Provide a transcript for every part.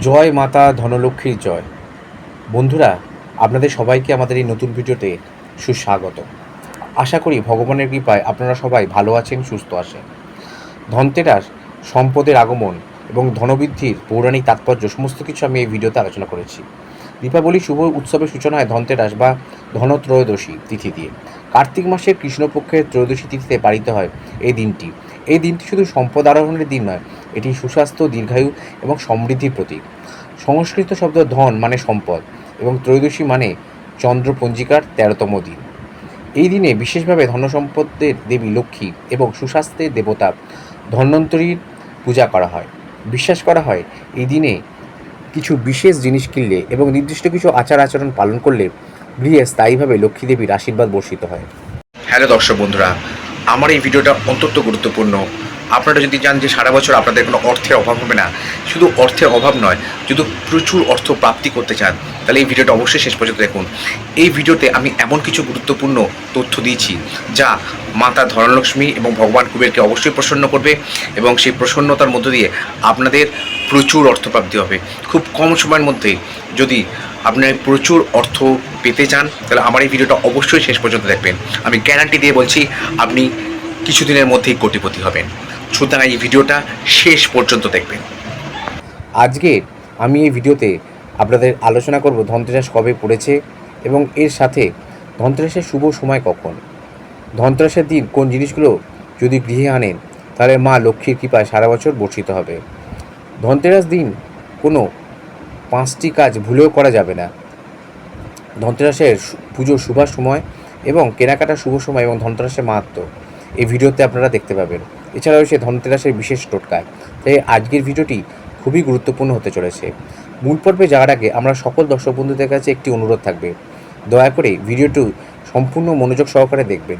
জয় মাতা ধনলক্ষ্মীর জয়। বন্ধুরা, আপনাদের সবাইকে আমাদের এই নতুন ভিডিওতে সুস্বাগত। আশা করি ভগবানের কৃপায় আপনারা সবাই ভালো আছেন, সুস্থ আছেন। ধনতেরাস, সম্পদের আগমন এবং ধনবৃদ্ধির পৌরাণিক তাৎপর্য সমস্ত কিছু আমি এই ভিডিওতে আলোচনা করেছি। দীপাবলি শুভ উৎসবের সূচনা হয় ধনতেরাস বা ধনত্রয়োদশী তিথি দিয়ে। কার্তিক মাসের কৃষ্ণপক্ষের ত্রয়োদশী তিথিতে পালিত হয় এই দিনটি। এই দিনটি শুধু সম্পদ আরোহণের দিন নয় এটি সুস্বাস্থ্য, দীর্ঘায়ু এবং সমৃদ্ধির প্রতীক। সংস্কৃত শব্দ ধন মানে সম্পদ এবং ত্রয়োদশী মানে চন্দ্র পঞ্জিকার তেরোতম দিন। এই দিনে বিশেষভাবে ধনসম্পদের দেবী লক্ষ্মী এবং সুস্বাস্থ্যের দেবতা ধন্বন্তরীর পূজা করা হয়। বিশ্বাস করা হয়, এই দিনে কিছু বিশেষ জিনিস কিনলে এবং নির্দিষ্ট কিছু আচার আচরণ পালন করলে গৃহে স্থায়ীভাবে লক্ষ্মী দেবীর আশীর্বাদ বর্ষিত হয়। হ্যালো দর্শক বন্ধুরা, আমার এই ভিডিওটা অত্যন্ত গুরুত্বপূর্ণ। আপনারা যদি জান যে সারা বছর আপনাদের কোনো অর্থের অভাব হবে না, শুধু অর্থের অভাব নয়, যদি প্রচুর অর্থ প্রাপ্তি করতে চান, তাহলে এই ভিডিওটা অবশ্যই শেষ পর্যন্ত দেখুন। এই ভিডিওতে আমি এমন কিছু গুরুত্বপূর্ণ তথ্য দিয়েছি, যা মাতা ধনলক্ষ্মী এবং ভগবান কুবেরকে অবশ্যই প্রসন্ন করবে এবং সেই প্রসন্নতার মধ্য দিয়ে আপনাদের প্রচুর অর্থপ্রাপ্তি হবে। খুব কম সময়ের মধ্যে যদি আপনার প্রচুর অর্থ পেতে চান, তাহলে আমার এই ভিডিওটা অবশ্যই শেষ পর্যন্ত দেখবেন। আমি গ্যারান্টি দিয়ে বলছি, আপনি কিছুদিনের মধ্যেই কোটিপতি হবেন। সুতরাং এই ভিডিওটা শেষ পর্যন্ত দেখবেন। আজকে আমি এই ভিডিওতে আপনাদের আলোচনা করব ধনতেরাস কবে পড়েছে এবং এর সাথে ধনতেরাসের শুভ সময় কখন? ধনতেরাসের দিন কোন জিনিসগুলো যদি গৃহে আনেন, তাহলে মা লক্ষ্মীর কৃপায় সারা বছর বর্ষিত হবে। ধনতেরাস দিন কোনো পাঁচটি কাজ ভুলেও করা যাবে না। ধনতেরাসের পুজোর শুভ সময় এবং কেনাকাটার শুভ সময় এবং ধনতেরাসের মাহাত্ম এই ভিডিওতে আপনারা দেখতে পাবেন। এছাড়াও রয়েছে ধনতেরাসের বিশেষ টোটকা তাই আজকের ভিডিওটি খুবই গুরুত্বপূর্ণ হতে চলেছে। মূল পর্বে যাওয়ার আগে আমরা সকল দর্শক বন্ধুদের কাছে একটি অনুরোধ থাকবে। দয়া করে ভিডিওটি সম্পূর্ণ মনোযোগ সহকারে দেখবেন।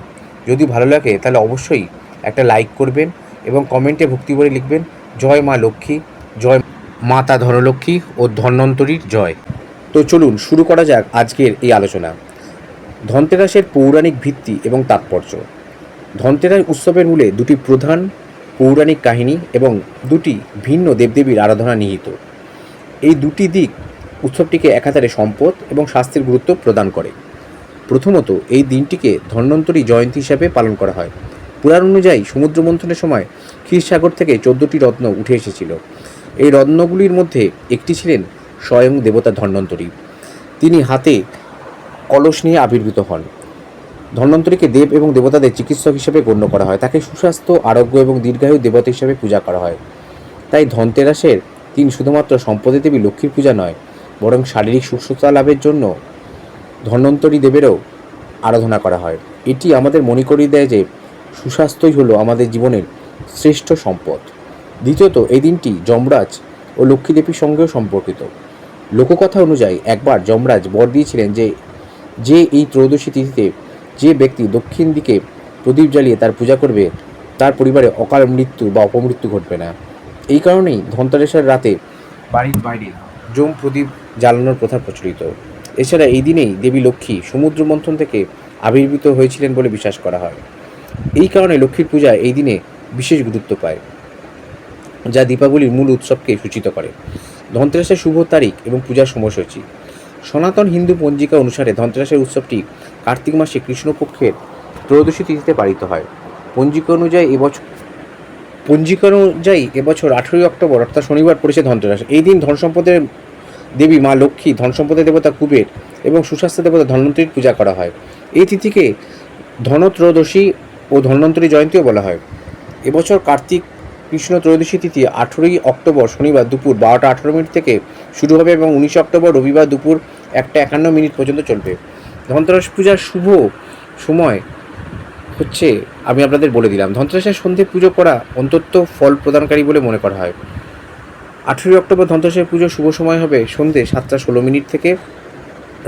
যদি ভালো লাগে তাহলে অবশ্যই একটা লাইক করবেন এবং কমেন্টে ভক্তি করে লিখবেন, জয় মা লক্ষ্মী, জয় মাতা ধনলক্ষ্মী ও ধন্বন্তরীর জয়। তো চলুন শুরু করা যাক আজকের এই আলোচনা। ধনতেরাসের পৌরাণিক ভিত্তি এবং তাৎপর্য। ধনতেরাস উৎসবের মূলে দুটি প্রধান পৌরাণিক কাহিনী এবং দুটি ভিন্ন দেবদেবীর আরাধনা নিহিত। এই দুটি দিক উৎসবটিকে একাধারে সম্পদ এবং স্বাস্থ্যের গুরুত্ব প্রদান করে। প্রথমত, এই দিনটিকে ধন্বন্তরী জয়ন্তী হিসাবে পালন করা হয়। পুরাণ অনুযায়ী সমুদ্র মন্থনের সময় ক্ষীরসাগর থেকে চোদ্দটি রত্ন উঠে এসেছিল। এই রত্নগুলির মধ্যে একটি ছিলেন স্বয়ং দেবতা ধন্বন্তরী। তিনি হাতে কলস নিয়ে আবির্ভূত হন। ধন্বন্তরীকে দেব এবং দেবতাদের চিকিৎসক হিসেবে গণ্য করা হয়। তাকে সুস্বাস্থ্য, আরোগ্য এবং দীর্ঘায়ু দেবতা হিসেবে পূজা করা হয়। তাই ধনতেরাসের দিন শুধুমাত্র সম্পদে দেবী লক্ষ্মীর পূজা নয়, বরং শারীরিক সুস্থতা লাভের জন্য ধন্বন্তরী দেবেরও আরাধনা করা হয়। এটি আমাদের মনে করিয়ে দেয় যে সুস্বাস্থ্যই হলো আমাদের জীবনের শ্রেষ্ঠ সম্পদ। দ্বিতীয়ত, এই দিনটি যমরাজ ও লক্ষ্মী দেবীর সঙ্গেও সম্পর্কিত। লোককথা অনুযায়ী একবার যমরাজ বর দিয়েছিলেন যে যে এই ত্রয়োদশী তিথিতে যে ব্যক্তি দক্ষিণ দিকে প্রদীপ জ্বালিয়ে তার পূজা করবে, তার পরিবারে অকাল মৃত্যু বা অপমৃত্যু ঘটবে না। এই কারণেই ধনতেরাসের রাতে বাড়ির বাইরে জম প্রদীপ জ্বালানোর প্রথা প্রচলিত। এছাড়া এই দিনেই দেবী লক্ষ্মী সমুদ্র মন্থন থেকে আবির্ভূত হয়েছিলেন বলে বিশ্বাস করা হয়। এই কারণে লক্ষ্মীর পূজা এই দিনে বিশেষ গুরুত্ব পায়, যা দীপাবলির মূল উৎসবকে সূচিত করে। ধনতেরাসের শুভ তারিখ এবং পূজার সময়সূচি। সনাতন হিন্দু পঞ্জিকা অনুসারে ধনতেরাসের উৎসবটি কার্তিক মাসে কৃষ্ণপক্ষের ত্রয়োদশী তিথিতে পালিত হয়। পঞ্জিকা অনুযায়ী এবছর পঞ্জিকা অনুযায়ী এবছর আঠেরোই অক্টোবর, অর্থাৎ শনিবার পড়েছে ধনতেরাস। এই দিন ধন সম্পদের দেবী মা লক্ষ্মী ধন সম্পদের দেবতা কুবের এবং সুস্বাস্থ্য দেবতা ধন্বন্তরীর পূজা করা হয়। এই তিথিকে ধনত্রয়োদশী ও ধন্বন্তরী জয়ন্তীও বলা হয়। এবছর কার্তিক কৃষ্ণ ত্রয়োদশী তিথি আঠেরোই অক্টোবর শনিবার দুপুর বারোটা আঠেরো মিনিট থেকে শুরু হবে এবং উনিশে অক্টোবর রবিবার দুপুর একটা একান্ন মিনিট পর্যন্ত চলবে। ধনতেরাস পূজার শুভ সময় হচ্ছে, আমি আপনাদের বলে দিলাম। ধনতেরাসের সন্ধে পুজো করা অন্তত ফল প্রদানকারী বলে মনে করা হয়। আঠেরোই অক্টোবর ধনতেরাসের পুজো শুভ সময় হবে সন্ধে সাতটা ষোলো মিনিট থেকে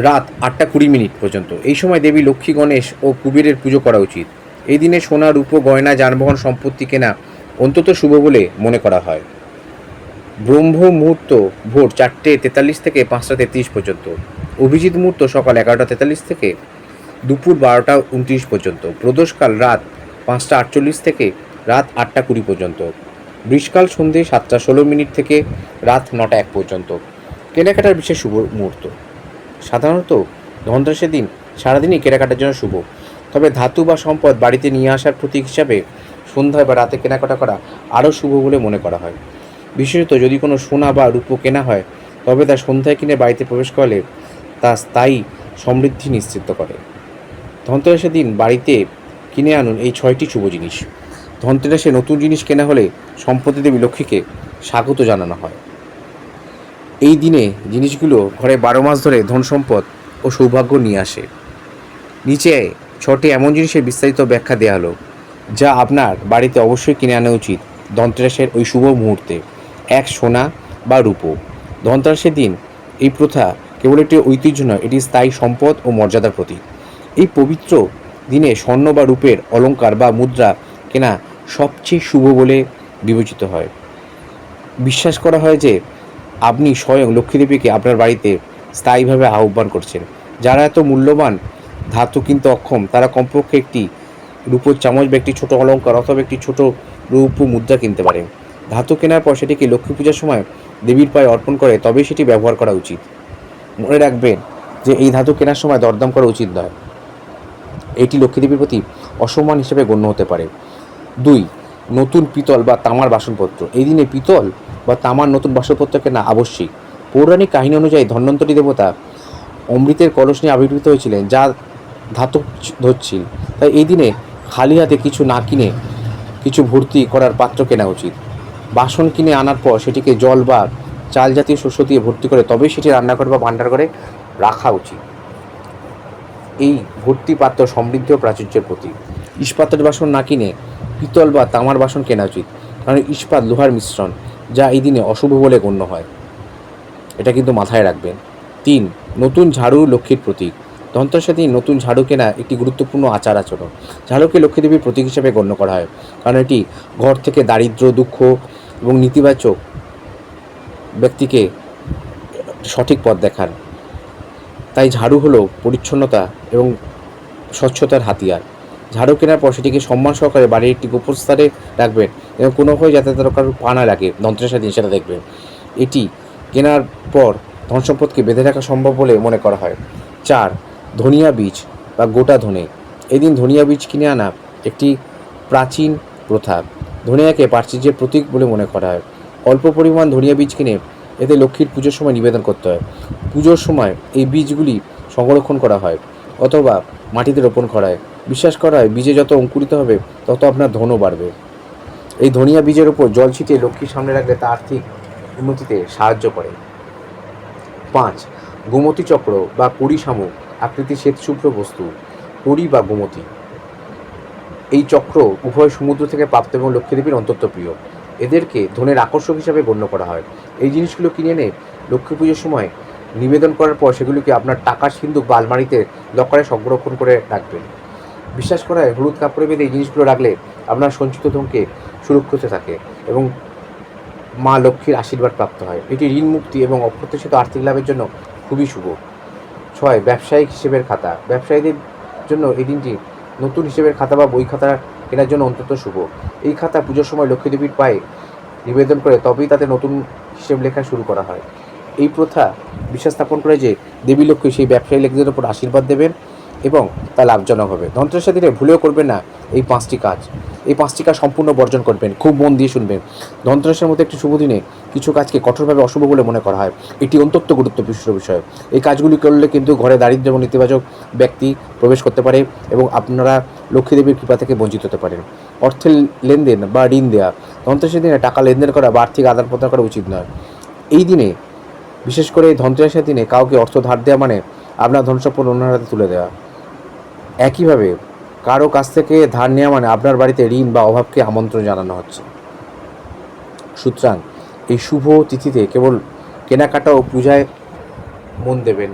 রাত আটটা কুড়ি মিনিট পর্যন্ত। এই সময় দেবী লক্ষ্মী গণেশ ও কুবেরের পুজো করা উচিত। এই দিনে সোনা, রূপো, গয়না, যানবাহন, সম্পত্তি কেনা অন্তত শুভ বলে মনে করা হয়। ব্রহ্ম মুহূর্ত ভোর চারটে তেতাল্লিশ থেকে পাঁচটা তেত্রিশ পর্যন্ত। অভিজিৎ মুহূর্ত সকাল এগারোটা তেতাল্লিশ থেকে দুপুর বারোটা উনত্রিশ পর্যন্ত। প্রদোষকাল রাত পাঁচটা আটচল্লিশ থেকে রাত আটটা কুড়ি পর্যন্ত। বৃষ্কাল সন্ধে সাতটা ষোলো মিনিট থেকে রাত নটা এক পর্যন্ত। কেনাকাটার বিশেষ শুভ মুহূর্ত। সাধারণত ধনতেরাসের দিন সারাদিনই কেনাকাটার জন্য শুভ। তবে ধাতু বা সম্পদ বাড়িতে নিয়ে আসার প্রতীক হিসাবে সন্ধ্যায় বা রাতে কেনাকাটা করা আরও শুভ বলে মনে করা হয়। বিশেষত যদি কোনো সোনা বা রূপো কেনা হয়, তবে তা সন্ধ্যায় কিনে বাড়িতে প্রবেশ করলে তা স্থায়ী সমৃদ্ধি নিশ্চিত করে। ধনতেরাসের দিন বাড়িতে কিনে আনুন এই ছয়টি শুভ জিনিস। ধনতেরাসে নতুন জিনিস কেনা হলে সম্পত্তি দেবী লক্ষ্মীকে স্বাগত জানানো হয়। এই দিনে জিনিসগুলো ঘরে বারো মাস ধরে ধন সম্পদ ও সৌভাগ্য নিয়ে আসে। নিচে ছটি এমন জিনিসের বিস্তারিত ব্যাখ্যা দেওয়া হলো, যা আপনার বাড়িতে অবশ্যই কিনে আনা উচিত ধনতেরাসের ওই শুভ মুহূর্তে। এক সোনা বা রূপো। ধনতেরাসের দিন এই প্রথা কেবল একটি ঐতিহ্য নয়, এটি স্থায়ী সম্পদ ও মর্যাদার প্রতীক। এই পবিত্র দিনে স্বর্ণ বা রূপের অলঙ্কার বা মুদ্রা কেনা সবচেয়ে শুভ বলে বিবেচিত হয়। বিশ্বাস করা হয় যে, আপনি স্বয়ং লক্ষ্মীদেবীকে আপনার বাড়িতে স্থায়ীভাবে আহ্বান করছেন। যারা এত মূল্যবান ধাতু কিনতে অক্ষম, তারা কমপক্ষে একটি রূপোর চামচ বা একটি ছোট অলঙ্কার অথবা একটি ছোট রূপ মুদ্রা কিনতে পারেন। ধাতু কেনার পর সেটিকে লক্ষ্মী পূজার সময় দেবীর পায়ে অর্পণ করে, তবেই সেটি ব্যবহার করা উচিত। মনে রাখবেন যে এই ধাতু কেনার সময় দরদাম করা উচিত নয়। এটি লক্ষ্মীদেবীর প্রতি অসম্মান হিসেবে গণ্য হতে পারে। দুই, নতুন পিতল বা তামার বাসনপত্র। এই দিনে পিতল বা তামার নতুন বাসনপত্র কেনা আবশ্যিক। পৌরাণিক কাহিনী অনুযায়ী ধন্বন্তরী দেবতা অমৃতের কলস নিয়ে আবির্ভূত হয়েছিলেন, যা ধাতব ধরছিল। তাই এই দিনে খালি হাতে কিছু না কিনে কিছু ভর্তি করার পাত্র কেনা উচিত। বাসন কিনে আনার পর সেটিকে জল বা চাল জাতীয় শস্য দিয়ে ভর্তি করে তবেই সেটি রান্নাঘর বা ভাণ্ডার করে রাখা উচিত। এই ভর্তি পাত্র সমৃদ্ধ প্রাচুর্যের প্রতীক। ইস্পাতের বাসন না কিনে পিতল বা তামার বাসন কেনা উচিত, কারণ ইস্পাত লোহার মিশ্রণ, যা এই দিনে অশুভ বলে গণ্য হয়। এটা কিন্তু মাথায় রাখবেন। তিন, নতুন ঝাড়ু লক্ষ্মীর প্রতীক। ধনতেরাসের দিন নতুন ঝাড়ু কেনা একটি গুরুত্বপূর্ণ আচার আচরণ। ঝাড়ুকে লক্ষ্মীদেবীর প্রতীক হিসেবে গণ্য করা হয়, কারণ এটি ঘর থেকে দারিদ্র্য দুঃখ এবং নেতিবাচক ব্যক্তিকে সঠিক পথ দেখান। তাই ঝাড়ু হলো পরিচ্ছন্নতা এবং স্বচ্ছতার হাতিয়ার। ঝাড়ু কেনার পর সেটিকে সম্মান সহকারে বাড়ির একটি গোপন স্থানে রাখবেন এবং কোনোভাবে যাতে তার কারোর পা না লাগে ধনতেরাসের দিন সেটা দেখবেন। এটি কেনার পর ধন সম্পদকে বেঁধে রাখা সম্ভব বলে মনে করা হয়। চার, ধনিয়া বীজ বা গোটা ধনে। এদিন ধনিয়া বীজ কিনে আনা একটি প্রাচীন প্রথা। ধনিয়াকে প্রাচুর্যের প্রতীক বলে মনে করা হয়। অল্প পরিমাণ ধনিয়া বীজ কিনে এতে লক্ষ্মীর পুজোর সময় নিবেদন করতে হয়। পুজোর সময় এই বীজগুলি সংরক্ষণ করা হয় অথবা মাটিতে রোপণ করা হয়। বিশ্বাস করা হয় বীজে যত অঙ্কুরিত হবে, তত আপনার ধনও বাড়বে। এই ধনিয়া বীজের ওপর জল ছিটিয়ে লক্ষ্মীর সামনে রাখলে তা আর্থিক উন্নতিতে সাহায্য করে। পাঁচ, গোমতী চক্র বা কুড়ি শামুক আকৃতি শ্বেতশুভ্র বস্তু কুড়ি বা গোমতী। এই চক্র উভয় সমুদ্র থেকে প্রাপ্ত এবং লক্ষ্মীদেবীর অন্তত প্রিয় এদেরকে ধনের আকর্ষক হিসাবে গণ্য করা হয়। এই জিনিসগুলো কিনে এনে লক্ষ্মী পুজোর সময় নিবেদন করার পর সেগুলিকে আপনার টাকার সিন্ধুক বা আলমারিতে লকারে সংরক্ষণ করে রাখবেন। বিশ্বাস করা হয়, হলুদ কাপড়ে বেঁধে এই জিনিসগুলো রাখলে আপনার সঞ্চিত ধনকে সুরক্ষিত থাকে এবং মা লক্ষ্মীর আশীর্বাদ প্রাপ্ত হয়। এটি ঋণ মুক্তি এবং অপ্রত্যাশিত আর্থিক লাভের জন্য খুবই শুভ। ছয়, ব্যবসায়িক হিসেবের খাতা। ব্যবসায়ীদের জন্য এই দিনটি নতুন হিসেবের খাতা বা বই খাতা কেনার জন্য অন্তত শুভ। এই খাতা পুজোর সময় লক্ষ্মীদেবীর পায়ে নিবেদন করে তবেই তাতে নতুন হিসেব লেখা শুরু করা হয়। এই প্রথা বিশ্বাস স্থাপন করে যে দেবী লক্ষ্মী সেই ব্যবসায়ী লেখদের উপর আশীর্বাদ দেবেন এবং তা লাভজনক হবে। ধনতেরাসের দিনে ভুলেও করবেন না এই পাঁচটি কাজ। এই পাঁচটি কাজ সম্পূর্ণ বর্জন করবেন, খুব মন দিয়ে শুনবেন। ধনতেরাসের মতো একটি শুভ দিনে কিছু কাজকে কঠোরভাবে অশুভ বলে মনে করা হয়। এটি অত্যন্ত গুরুত্বপূর্ণ বিষয়। এই কাজগুলি করলে কিন্তু ঘরে দারিদ্র এবং নেতিবাচক ব্যক্তি প্রবেশ করতে পারে এবং আপনারা লক্ষ্মী দেবীর কৃপা থেকে বঞ্চিত হতে পারেন। অর্থের লেনদেন বা ঋণ দেওয়া ধনতেরাসের দিনে টাকা লেনদেন করা বা আর্থিক আদান প্রদান করা উচিত নয়। এই দিনে, বিশেষ করে ধনতেরাসের দিনে কাউকে অর্থ ধার দেওয়া মানে আপনার ধনসম্পদ অন্যের হাতে তুলে দেওয়া। একইভাবে কারও কাছ থেকে ধার নেওয়া মানে আপনার বাড়িতে ঋণ বা অভাবকে আমন্ত্রণ জানানো হচ্ছে। সুতরাং এই শুভ তিথিতে কেবল কেনাকাটা ও পূজায় মন দেবেন।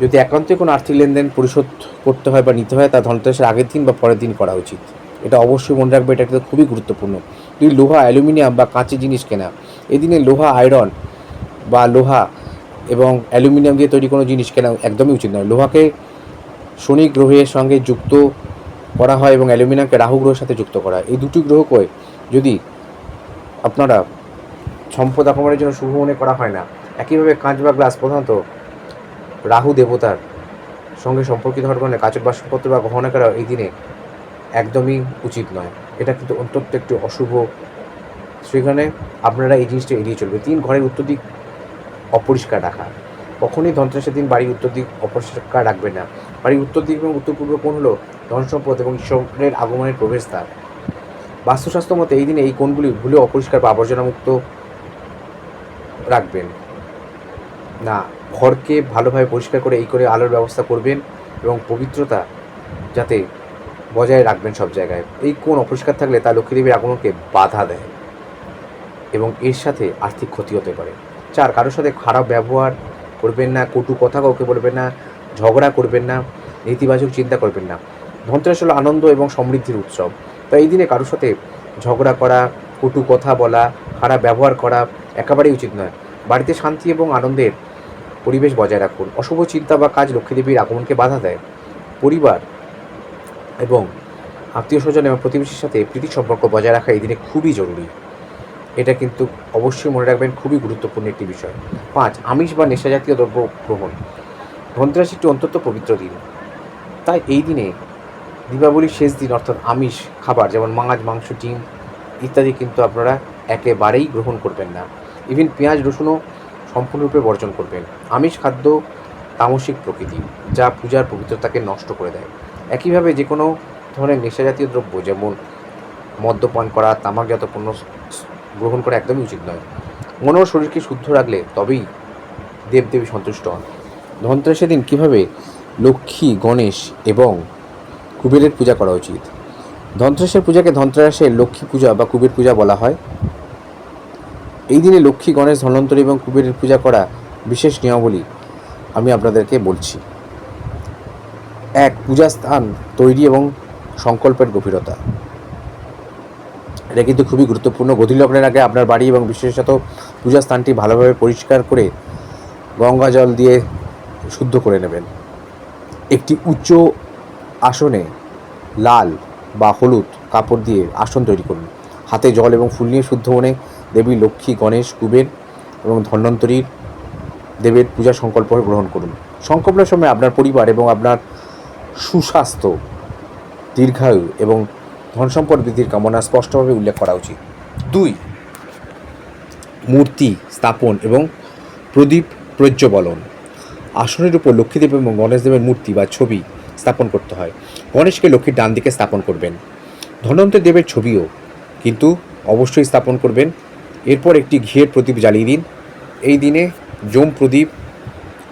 যদি একান্তই কোনো আর্থিক লেনদেন পরিশোধ করতে হয় বা নিতে হয়, তা ধনতেরাসের আগের দিন বা পরের দিন করা উচিত। এটা অবশ্যই মনে রাখবে, এটা কিন্তু খুবই গুরুত্বপূর্ণ। যদি লোহা, অ্যালুমিনিয়াম বা কাঁচের জিনিস কেনা, এদিনে লোহা, আয়রন বা লোহা এবং অ্যালুমিনিয়াম দিয়ে তৈরি কোনো জিনিস কেনা একদমই উচিত নয়। লোহাকে শনি গ্রহের সঙ্গে যুক্ত করা হয় এবং অ্যালুমিনিয়ামকে রাহু গ্রহের সাথে যুক্ত করা এই দুটি গ্রহকে যদি আপনারা সম্পদ আগমনের জন্য শুভ মনে করা হয় না, একইভাবে কাঁচ বা গ্লাস প্রধানত রাহু দেবতার সঙ্গে সম্পর্কিত হওয়ার কারণে কাঁচের বাসনপত্র বা গহনা করা এই দিনে একদমই উচিত নয়। এটা কিন্তু অত্যন্ত একটি অশুভ। সেখানে আপনারা এই জিনিসটা এড়িয়ে চলবে। তিন, ঘরের উত্তর দিক অপরিষ্কার রাখা। কখনোই ধনতেরাসের দিন বাড়ির উত্তর দিক অপরিষ্কার রাখবেন না। বাড়ির উত্তর দিক এবং উত্তর পূর্ব কোণ হলো ধন সম্পদ এবং ঈশ্বরের আগমনের প্রবেশদ্বার। বাস্তুশাস্ত্র মতে এই দিনে এই কোণগুলি ভুলে অপরিষ্কার বা আবর্জনামুক্ত রাখবেন। না, ঘরকে ভালোভাবে পরিষ্কার করে এই করে আলোর ব্যবস্থা করবেন এবং পবিত্রতা যাতে বজায় রাখবেন সব জায়গায়। এই কোণ অপরিষ্কার থাকলে তা লক্ষ্মীদেবীর আগমনকে বাধা দেয় এবং এর সাথে আর্থিক ক্ষতি হতে পারে। চার, কারোর সাথে খারাপ ব্যবহার করবেন না, কটু কথা কাউকে বলবেন না, ঝগড়া করবেন না, নেতিবাচক চিন্তা করবেন না। ধনতেরাস হলো আনন্দ এবং সমৃদ্ধির উৎসব। তাই এই দিনে কারোর সাথে ঝগড়া করা, কটু কথা বলা, খারাপ ব্যবহার করা একেবারেই উচিত নয়। বাড়িতে শান্তি এবং আনন্দের পরিবেশ বজায় রাখুন। অশুভ চিন্তা বা কাজ লক্ষ্মীদেবীর আগমনকে বাধা দেয়। পরিবার এবং আত্মীয় স্বজন এবং প্রতিবেশীর সাথে প্রীতি সম্পর্ক বজায় রাখা এই দিনে খুবই জরুরি। এটা কিন্তু অবশ্যই মনে রাখবেন খুবই গুরুত্বপূর্ণ একটি বিষয়। পাঁচ, আমিষ বা নেশাজাতীয় দ্রব্য গ্রহণ। ধনতেরাস একটি অত্যন্ত পবিত্র দিন। তাই এই দিনে দীপাবলির শেষ দিন অর্থাৎ আমিষ খাবার যেমন মাছ, মাংস, ডিম ইত্যাদি কিন্তু আপনারা একেবারেই গ্রহণ করবেন না। ইভিন পেঁয়াজ, রসুনও সম্পূর্ণরূপে বর্জন করবেন। আমিষ খাদ্য তামসিক প্রকৃতি, যা পূজার পবিত্রতাকে নষ্ট করে দেয়। একইভাবে যে কোনো ধরনের নেশাজাতীয় দ্রব্য যেমন মদ্যপান করা, তামাকজাত পণ্য গ্রহণ করা একদমই উচিত নয়। মন ও শরীরকে শুদ্ধ রাখলে তবেই দেবদেবী সন্তুষ্ট হন। ধনতেরাসের দিন কীভাবে লক্ষ্মী, গণেশ এবং কুবেরের পূজা করা উচিত? ধনতেরাসের পূজাকে ধনতেরাসের লক্ষ্মী পূজা বা কুবের পূজা বলা হয়। এই দিনে লক্ষ্মী, গণেশ, ধন্বন্তরী এবং কুবেরের পূজা করা বিশেষ নিয়মাবলী আমি আপনাদেরকে বলছি। এক পূজা স্থান তৈরি এবং সংকল্পের গভীরতা। এটা কিন্তু খুবই গুরুত্বপূর্ণ। গধূলি লগ্নের আগে আপনার বাড়ি এবং বিশেষত পূজা স্থানটি ভালোভাবে পরিষ্কার করে গঙ্গা জল দিয়ে শুদ্ধ করে নেবেন। একটি উচ্চ আসনে লাল বা হলুদ কাপড় দিয়ে আসন তৈরি করুন। হাতে জল এবং ফুল নিয়ে শুদ্ধ মনে দেবী লক্ষ্মী, গণেশ, কুবের এবং ধন্বন্তরীর দেবের পূজা সংকল্প গ্রহণ করুন। সংকল্পের সময় আপনার পরিবার এবং আপনার সুস্বাস্থ্য দীর্ঘায়ু এবং ধন সম্পদ বৃদ্ধির কামনা স্পষ্টভাবে উল্লেখ করা উচিত। দুই, মূর্তি স্থাপন এবং প্রদীপ প্রজ্জ্বলন আসনের উপর লক্ষ্মীদেব এবং গণেশদেবের মূর্তি বা ছবি স্থাপন করতে হয়। গণেশকে লক্ষ্মীর ডান দিকে স্থাপন করবেন। ধনন্তর দেবের ছবিও কিন্তু অবশ্যই স্থাপন করবেন। এরপর একটি ঘিয়ের প্রদীপ জ্বালিয়ে দিন। এই দিনে জম প্রদীপ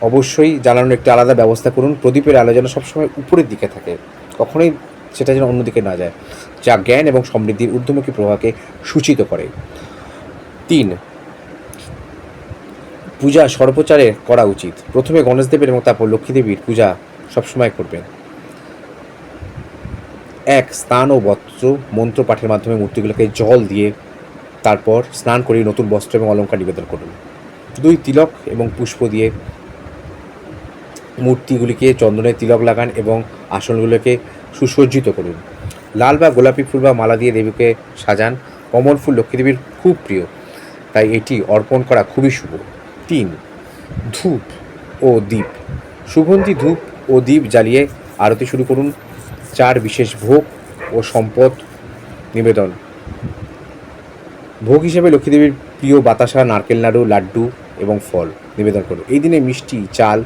অবশ্যই জ্বালানোর একটি আলাদা ব্যবস্থা করুন। প্রদীপের আলো যেন সবসময় উপরের দিকে থাকে। কখনোই সেটা যেন অন্যদিকে না যায়, যা জ্ঞান এবং সমৃদ্ধির ঊর্ধ্বমুখী প্রভাবকে সূচিত করে। তিন, পূজা সর্বচারে করা উচিত। প্রথমে গণেশদেবের এবং তারপর লক্ষ্মীদেবীর পূজা সবসময় করবেন। এক, স্নান ও বস্ত্র, মন্ত্র পাঠের মাধ্যমে মূর্তিগুলোকে জল দিয়ে তারপর স্নান করে নতুন বস্ত্র এবং অলঙ্কার নিবেদন করুন। দুই, তিলক এবং পুষ্প দিয়ে মূর্তিগুলিকে চন্দনের তিলক লাগান এবং আসনগুলোকে সুসজ্জিত করুন। লাল বা গোলাপি ফুল বা মালা দিয়ে দেবীকে সাজান। কমল ফুল লক্ষ্মীদেবীর খুব প্রিয়। তাই এটি অর্পণ করা খুবই শুভ। তিন, ধূপ ও দ্বীপ সুগন্ধি ধূপ ও দ্বীপ জ্বালিয়ে আরতি শুরু করুন। চার, বিশেষ ভোগ ও সম্পদ নিবেদন। ভোগ হিসেবে লক্ষ্মীদেবীর প্রিয় বাতাসা, নারকেল নাড়ু, লাড্ডু এবং ফল নিবেদন করুন। এই দিনে মিষ্টি, চাল,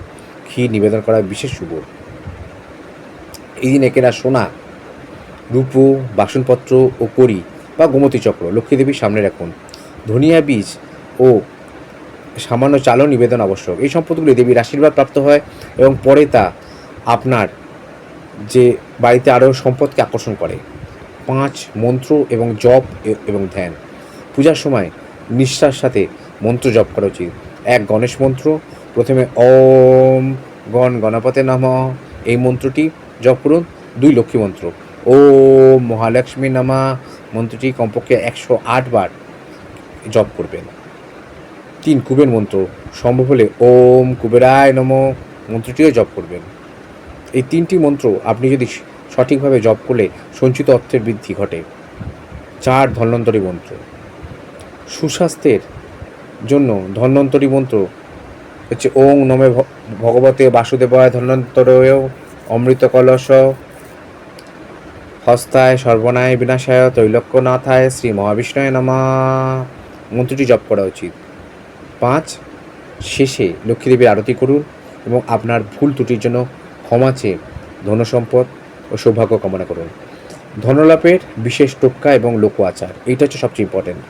ক্ষীর নিবেদন করা বিশেষ শুভ। দিনে কেনা সোনা, রূপো, বাসনপত্র ও করি বা গোমতী চক্র লক্ষ্মীদেবীর সামনে রাখুন। ধনিয়া বীজ ও সামান্য চালও নিবেদন আবশ্যক। এই সম্পদগুলি দেবীর আশীর্বাদ প্রাপ্ত হয় এবং পরে তা আপনার যে বাড়িতে আরও সম্পদকে আকর্ষণ করে। পাঁচ মন্ত্র এবং জপ এবং ধ্যান। পূজার সময় নিষ্ঠার সাথে মন্ত্র জপ করা উচিত। এক গণেশ মন্ত্র, প্রথমে ওম গণ গণপতে নম। এই মন্ত্রটি জপ করুন, দুই লক্ষ্মী মন্ত্র। ওম মহালক্ষ্মী নামা, মন্ত্রটি কমপক্ষে একশো আট বার জপ করবেন। তিন কুবের মন্ত্র, সম্ভব হলে ওম কুবেরায় নম মন্ত্রটিও জপ করবেন। এই তিনটি মন্ত্র আপনি যদি সঠিকভাবে জপ করলে সঞ্চিত অর্থের বৃদ্ধি ঘটে। চার ধন্বন্তরী মন্ত্র। সুস্বাস্থ্যের জন্য ধন্বন্তরী মন্ত্র হচ্ছে ওং নমে ভগবতে বাসুদেবায় ধন্বন্তরয় অমৃত কলস হস্তায় সর্বনায় বিনাশায় তৈলক্যনাথায় শ্রী মহাবিষ্ণুয় নামা। মন্ত্রটি জপ করা উচিত। পাঁচ, শেষে লক্ষ্মীদেবীর আরতি করুন এবং আপনার ভুল ত্রুটির জন্য ক্ষমা চেয়ে ধনসম্পদ ও সৌভাগ্য কামনা করুন। ধনলাভের বিশেষ টোক্কা এবং লোক আচার, এইটা হচ্ছে সবচেয়ে ইম্পর্টেন্ট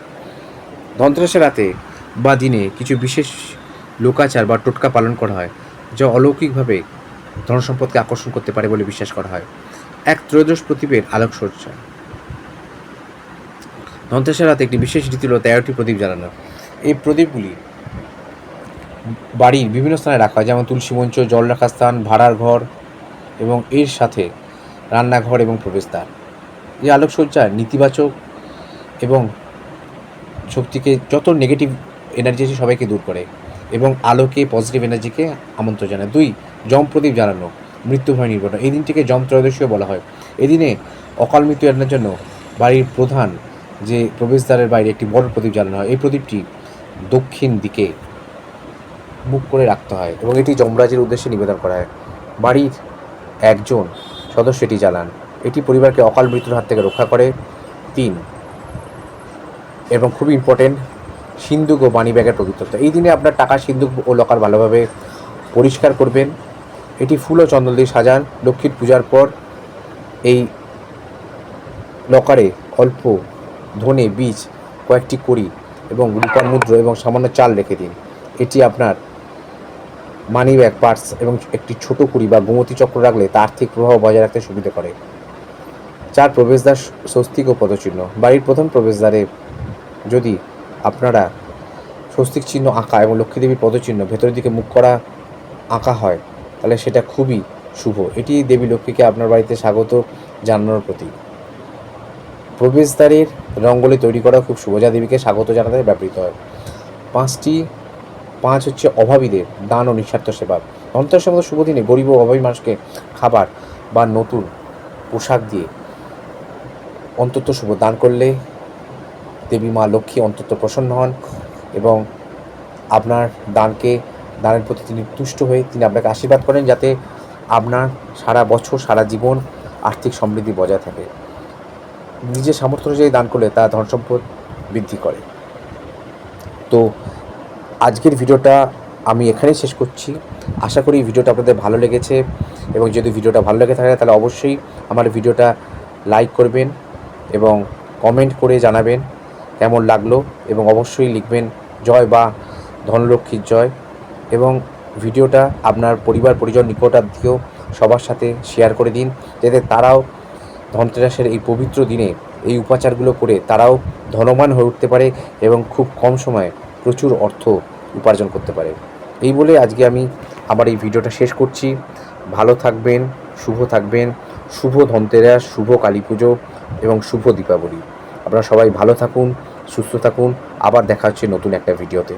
ধনতেরাসের রাতে বা দিনে কিছু বিশেষ লোকাচার বা টোটকা পালন করা হয়, যা অলৌকিকভাবে ধনসম্পদকে আকর্ষণ করতে পারে বলে বিশ্বাস করা হয়। এক ত্রয়োদশ প্রদীপের আলোকসজ্জা। ধনতেরাসের রাতে একটি বিশেষ রীতি হলো তেরোটি প্রদীপ জ্বালানো। এই প্রদীপগুলি বাড়ির বিভিন্ন স্থানে রাখা হয়, যেমন তুলসী মঞ্চ, জল রাখার স্থান, ভাড়ার ঘর এবং এর সাথে রান্নাঘর এবং প্রবেশদ্বার। এই আলোকসজ্জা নেতিবাচক এবং শক্তিকে যত নেগেটিভ এনার্জি আছে সবাইকে দূর করে এবং আলোকে পজিটিভ এনার্জিকে আমন্ত্রণ জানায়। দুই যম প্রদীপ জ্বালানো, মৃত্যু ভয় নির্বাচন এই দিনটিকে যম ত্রয়োদশীও বলা হয়। এদিনে অকাল মৃত্যু এড়ানোর জন্য বাড়ির প্রধান যে প্রবেশদ্বারের বাইরে একটি বড় প্রদীপ জ্বালানো হয়, এই প্রদীপটি দক্ষিণ দিকে মুখ করে রাখতে হয় এবং এটি যমরাজের উদ্দেশ্যে নিবেদন করা হয়। বাড়ির একজন সদস্য এটি জ্বালান। এটি পরিবারকে অকাল মৃত্যুর হাত থেকে রক্ষা করে। তিন, এবং খুব ইম্পর্টেন্ট সিন্দুক ও বাণী ব্যাগের পবিত্রতা। এই দিনে আপনার টাকা সিন্দুক ও লকার ভালোভাবে পরিষ্কার করবেন। এটি ফুল ও চন্দন দিয়ে সাজান। লক্ষ্মীর পূজার পর এই লকারে অল্প ধনে, বীজ, কয়েকটি কড়ি এবং রূপার মুদ্র এবং সামান্য চাল রেখে দিন। এটি আপনার মানি ব্যাগ পার্স এবং একটি ছোট কুড়ি বা গোমতী চক্র রাখলে তা আর্থিক প্রভাব বজায় রাখতে সুবিধা করে। চার প্রবেশদ্বার স্বস্তিক ও পদচিহ্ন। বাড়ির প্রথম প্রবেশদ্বারে যদি আপনারা স্বস্তিক চিহ্ন আঁকা এবং লক্ষ্মীদেবীর পদচিহ্ন ভেতরের দিকে মুখ করা আঁকা হয় তাহলে সেটা খুবই শুভ। এটি দেবী লক্ষ্মীকে আপনার বাড়িতে স্বাগত জানানোর প্রতীক। প্রবেশদ্বারের রঙ্গোলি তৈরি করা খুব শুভ, যা দেবীকে স্বাগত জানাতে ব্যবহৃত হয়। পাঁচটি, পাঁচ হচ্ছে অভাবীদের দান ও নিঃস্বার্থ সেবা। ধনতেরাসের মতো শুভ দিনে গরিব ও অভাবী মানুষকে খাবার বা নতুন পোশাক দিয়ে অন্তত শুভ দান করলে দেবী মা লক্ষ্মী অন্তত প্রসন্ন হন এবং আপনার দানকে দানের প্রতি তিনি তুষ্ট হয়ে তিনি আপনাকে আশীর্বাদ করেন যাতে আপনার সারা বছর, সারা জীবন আর্থিক সমৃদ্ধি বজায় থাকে। নিজের সামর্থ্য অনুযায়ী দান করলে তা ধন সম্পদ বৃদ্ধি করে। তো আজকের ভিডিওটা আমি এখানেই শেষ করছি। আশা করি ভিডিওটা আপনাদের ভালো লেগেছে এবং যদি ভিডিওটা ভালো লেগে থাকে তাহলে অবশ্যই আমার ভিডিওটা লাইক করবেন এবং কমেন্ট করে জানাবেন কেমন লাগল এবং অবশ্যই লিখবেন, জয় বা ধনলক্ষ্মীর জয়। এবং ভিডিওটা আপনার পরিবার, পরিজন, নিকটাত্মীয় সবার সাথে শেয়ার করে দিন, যাতে তারাও ধনতেরাসের এই পবিত্র দিনে এই উপাচারগুলো করে তারাও ধনবান হয়ে উঠতে পারে এবং খুব কম সময়ে প্রচুর অর্থ উপার্জন করতে পারে। এই বলে আজকে আমি আমার এই ভিডিওটা শেষ করছি। ভালো থাকবেন, শুভ থাকবেন, শুভ ধনতেরাস, শুভ কালী পুজো এবং শুভ দীপাবলি। আপনারা সবাই ভালো থাকুন, সুস্থ থাকুন। আবার দেখা হচ্ছে নতুন একটা ভিডিওতে।